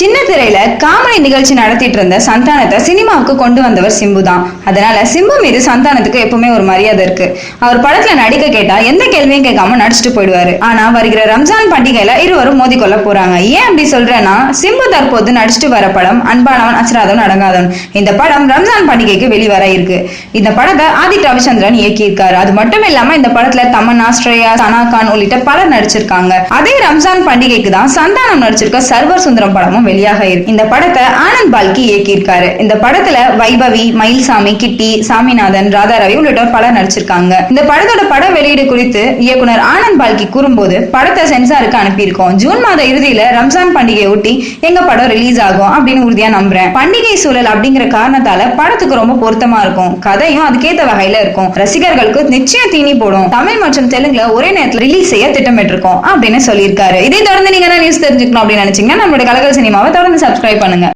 சின்ன திரையில காமெடி நிகழ்ச்சி நடத்திட்டு இருந்த சந்தானத்தை சினிமாவுக்கு கொண்டு வந்தவர் சிம்பு தான். அதனால சிம்பு மீது சந்தானத்துக்கு எப்பவுமே ஒரு மரியாதை இருக்கு. அவர் படத்துல நடிக்க கேட்டா எந்த கேள்வியும் கேட்காம நடிச்சுட்டு போயிடுவாரு. ஆனா வருகிற ரம்ஜான் பண்டிகையில இருவரும் மோதிக்கொள்ள போறாங்க. ஏன் அப்படி சொல்றேன்னா சிம்பு தற்போது நடிச்சுட்டு வர படம் அன்பானவன் அச்சராதவன் அடங்காதவன். இந்த படம் ரம்ஜான் பண்டிகைக்கு வெளிவர இருக்கு. இந்த படத்தை ஆதித் ரவிச்சந்திரன் இயக்கியிருக்காரு. அது மட்டும் இல்லாம இந்த படத்துல தமன்னா ஸ்ரேயா சனா கான் உள்ளிட்ட பலர் நடிச்சிருக்காங்க. அதே ரம்ஜான் பண்டிகைக்கு தான் சந்தானம் நடிச்சிருக்க சர்வர் சுந்தரம் படமும் வெளியாக இருக்கு இந்த படத்தை ஆனந்த் பால்கி இயக்கியிருக்காரு. இந்த படத்துல வைபவி மயில்சாமி கிட்டி சாமிநாதன் ராதாரவி உள்ளிட்டோர் பலர் நடிச்சிருக்காங்க. இந்த படத்தோட பட வெளியீடு குறித்து இயக்குனர் ஆனந்த் பால்கி கூறும்போது படத்தை சென்சாருக்கு அனுப்பியிருக்கோம். ஜூன் மாத இறுதியில ரம்ஜான் பண்டிகையை ஒட்டி எங்க படம் ரிலீஸ் ஆகும் அப்படின்னு உறுதியா நம்புறேன். பண்டிகை சூழல் அப்படிங்கிற காரணத்தால படத்துக்கு ரொம்ப பொருத்தமா இருக்கும். கதையும் அதுக்கேத்த வகையில இருக்கும். ரசிகர்களுக்கு நிச்சயம் தீனி போடும். தமிழ் மற்றும் தெலுங்குல ஒரே நேரத்தில் ரிலீஸ் செய்ய திட்டமிட்டிருக்கோம் அப்படின்னு சொல்லியிருக்காரு. இதை தொடர்ந்து நீங்க என்ன நியூஸ் தெரிஞ்சுக்கணும் அப்படின்னு நினைச்சீங்கன்னா நம்மளோட கலகல் சினிமாவை தொடர்ந்து சப்ஸ்கிரைப் பண்ணுங்க.